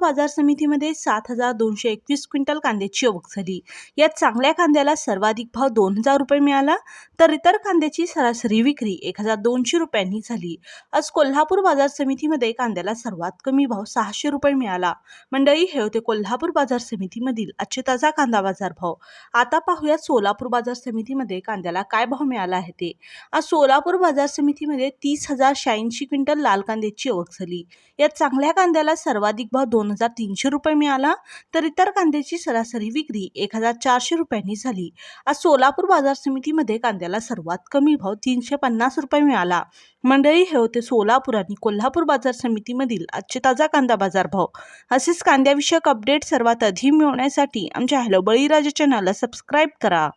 बाजार समितीमध्ये सात हजार दोनशे एकवीस क्विंटल कांद्याची आवक झाली. यात चांगल्या कांद्याला सर्वाधिक भाव दोन हजार रुपये मिळाला तर इतर कांद्याची सरासरी विक्री एक हजार दोनशे रुपयांनी झाली. आज कोल्हापूर बाजार समितीमध्ये कांद्याला सर्वात कमी भाव सहाशे रुपये मिळाला. मंडळी हे होते कोल्हापूर बाजार समितीमधील आजचे ताजा कांदा बाजार भाव. आता पाहूयात सोलापूर बाजार समितीमध्ये कांद्याला काय भाव मिळाला आहे ते. आज सोलापूर बाजार समितीमध्ये तीस हजार शहाऐंशी क्विंटल लाल कांद्याची आवक झाली. यात चांगल्या कांद्याला सर्वाधिक भाव दोन हजार तीनशे रुपये मिळाला तर इतर कांद्याची सरासरी विक्री एक हजार चारशे रुपयांनी झाली. आज सोलापूर बाजार समितीमध्ये कांद्याला सर्वात कमी भाव तीनशे पन्नास रुपये मिळाला. मंडळी हे होते सोलापूर आणि कोल्हापूर बाजार समितीमधील आजचे ताजा कांदा बाजार भाव असेच कांद्याविषयक अपडेट सर्वात आधी मिळवण्यासाठी आमच्या हॅलो बळीराजा चॅनलला सबस्क्राईब करा.